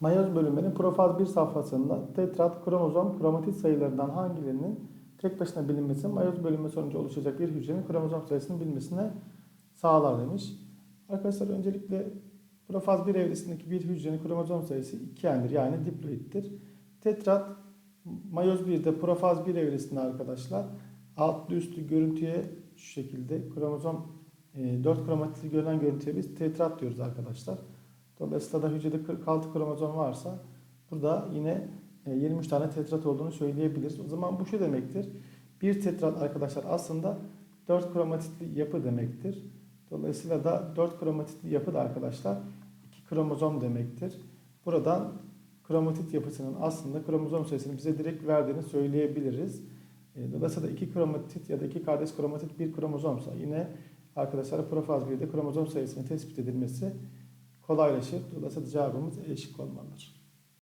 Mayoz bölümlerinin profaz 1 safhasında tetrat, kromozom, kromatit sayılarından hangilerinin tek başına bilinmesi mayoz bölünme sonucu oluşacak bir hücrenin kromozom sayısının bilmesine sağlar demiş. Arkadaşlar öncelikle profaz 1 evresindeki bir hücrenin kromozom sayısı 2n'dir yani diploiddir. Tetrat mayoz 1'de profaz 1 evresinde arkadaşlar altlı üstlü görüntüye şu şekilde kromozom 4 kromatitli görünen görüntüye biz tetrat diyoruz arkadaşlar. Dolayısıyla da hücrede 46 kromozom varsa burada yine e, 23 tane tetrat olduğunu söyleyebiliriz. O zaman bu şu demektir. Bir tetrat arkadaşlar aslında 4 kromatitli yapı demektir. Dolayısıyla da 4 kromatitli yapı da arkadaşlar 2 kromozom demektir. Buradan kromatit yapısının aslında kromozom sayısını bize direkt verdiğini söyleyebiliriz. E, Dolayısıyla 2 kromatit ya da 2 kardeş kromatit bir kromozomsa yine arkadaşlar profaz 1'de kromozom sayısının tespit edilmesi kolaylaşır. Dolayısıyla cevabımız E şıkkı olmalıdır.